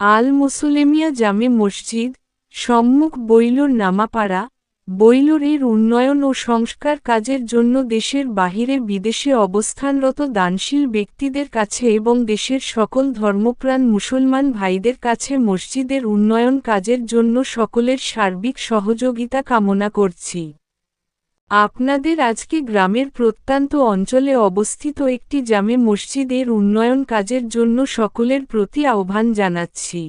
আল মুসুলেমিয়া জামে মসজিদ, সম্মুখ বৈলুর নামাপাড়া, বৈলুর এর উন্নয়ন ও সংস্কার কাজের জন্য দেশের বাহিরে বিদেশে অবস্থানরত দানশীল ব্যক্তিদের কাছে এবং দেশের সকল ধর্মপ্রাণ মুসলমান ভাইদের কাছে মসজিদের উন্নয়ন কাজের জন্য সকলের সার্বিক সহযোগিতা কামনা করছি। আপনাদের আজকে গ্রামের প্রত্যন্ত অঞ্চলে অবস্থিত একটি জামে মসজিদের উন্নয়ন কাজের জন্য সকলের প্রতি আহ্বান জানাচ্ছি।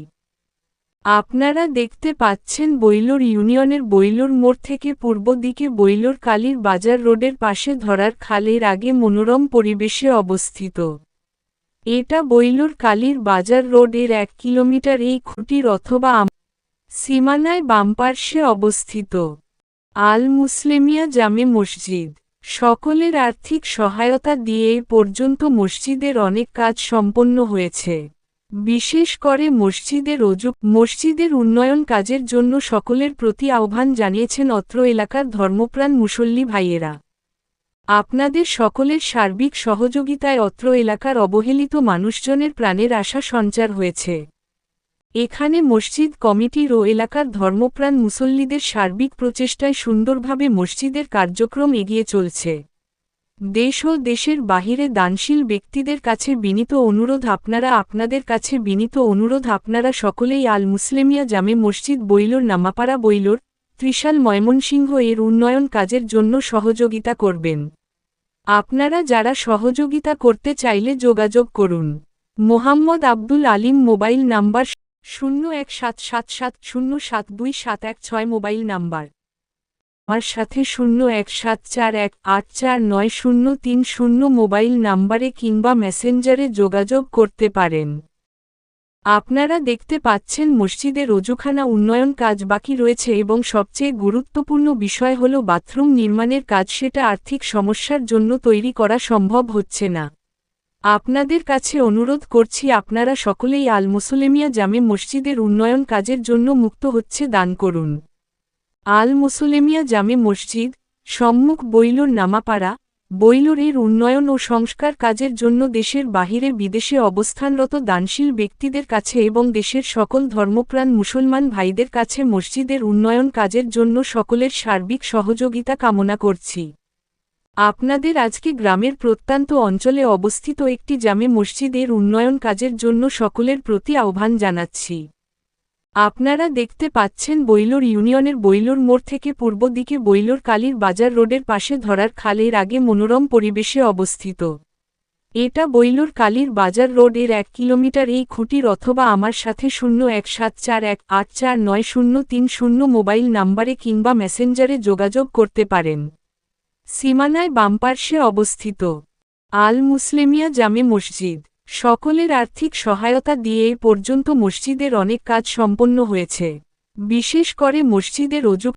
আপনারা দেখতে পাচ্ছেন বৈলোর ইউনিয়নের বৈলোর মোড় থেকে পূর্ব দিকে বৈলোর কালীর বাজার রোডের পাশে ধরার খালের আগে মনোরম পরিবেশে অবস্থিত। এটা বৈলোর কালীর বাজার রোডের এক কিলোমিটার এই খুঁটির অথবা সীমানায় বামপার্শ্বে অবস্থিত। আল মুসলেমিয়া জামে মসজিদ। সকলের আর্থিক সহায়তা দিয়ে এ পর্যন্ত মসজিদের অনেক কাজ সম্পন্ন হয়েছে। বিশেষ করে মসজিদের অজু, মসজিদের উন্নয়ন কাজের জন্য সকলের প্রতি আহ্বান জানিয়েছেন অত্র এলাকার ধর্মপ্রাণ মুসল্লি ভাইয়েরা। আপনাদের সকলের সার্বিক সহযোগিতায় অত্র এলাকার অবহেলিত মানুষজনের প্রাণের আশা সঞ্চার হয়েছে। এখানে মসজিদ কমিটির ও এলাকার ধর্মপ্রাণ মুসল্লিদের সার্বিক প্রচেষ্টায় সুন্দরভাবে মসজিদের কার্যক্রম এগিয়ে চলছে। দেশ ও দেশের বাহিরে দানশীল ব্যক্তিদের কাছে বিনীত অনুরোধ আপনারা আপনাদের কাছে বিনীত অনুরোধ আপনারা সকলেই আল মুসলেমিয়া জামে মসজিদ বইলোর নামাপাড়া বইলোর ত্রিশাল ময়মনসিংহ এর উন্নয়ন কাজের জন্য সহযোগিতা করবেন। আপনারা যারা সহযোগিতা করতে চাইলে যোগাযোগ করুন। মোহাম্মদ আব্দুল আলিম মোবাইল নাম্বার শূন্য এক সাত সাত সাত শূন্য সাত দুই সাত এক ছয় মোবাইল নাম্বার। আমার সাথে শূন্য এক সাত চার এক আট চার নয় শূন্য তিন শূন্য মোবাইল নাম্বারে কিংবা মেসেঞ্জারে যোগাযোগ করতে পারেন। আপনারা দেখতে পাচ্ছেন মসজিদের অজুখানা উন্নয়ন কাজ বাকি রয়েছে এবং সবচেয়ে গুরুত্বপূর্ণ বিষয় হল বাথরুম নির্মাণের কাজ। সেটা আর্থিক সমস্যার জন্য তৈরি করা সম্ভব হচ্ছে না। আপনাদের কাছে অনুরোধ করছি আপনারা সকলেই আল মুসলেমিয়া জামে মসজিদের উন্নয়ন কাজের জন্য মুক্ত হচ্ছে দান করুন। আল মুসলেমিয়া জামে মসজিদ, সম্মুখ বৈলুর নামাপাড়া, বৈলুর এর উন্নয়ন ও সংস্কার কাজের জন্য দেশের বাহিরে বিদেশে অবস্থানরত দানশীল ব্যক্তিদের কাছে এবং দেশের সকল ধর্মপ্রাণ মুসলমান ভাইদের কাছে মসজিদের উন্নয়ন কাজের জন্য সকলের সার্বিক সহযোগিতা কামনা করছি। আপনাদের আজকে গ্রামের প্রত্যন্ত অঞ্চলে অবস্থিত একটি জামে মসজিদের উন্নয়ন কাজের জন্য সকলের প্রতি আহ্বান জানাচ্ছি। আপনারা দেখতে পাচ্ছেন বৈলোর ইউনিয়নের বৈলোর মোড় থেকে পূর্ব দিকে বৈলোর কালীর বাজার রোডের পাশে ধরার খালের আগে মনোরম পরিবেশে অবস্থিত। এটা বৈলোর কালীর বাজার রোডের এক কিলোমিটার এই খুঁটির অথবা আমার সাথে শূন্য এক সাত চার এক আট চার নয় শূন্য তিন শূন্য মোবাইল নাম্বারে কিংবা মেসেঞ্জারে যোগাযোগ করতে পারেন। সীমানায় বামপার্শ্বে অবস্থিত। আল মুসলেমিয়া জামে মসজিদ। সকলের আর্থিক সহায়তা দিয়ে এ পর্যন্ত মসজিদের অনেক কাজ সম্পন্ন হয়েছে। বিশেষ করে মসজিদের অজু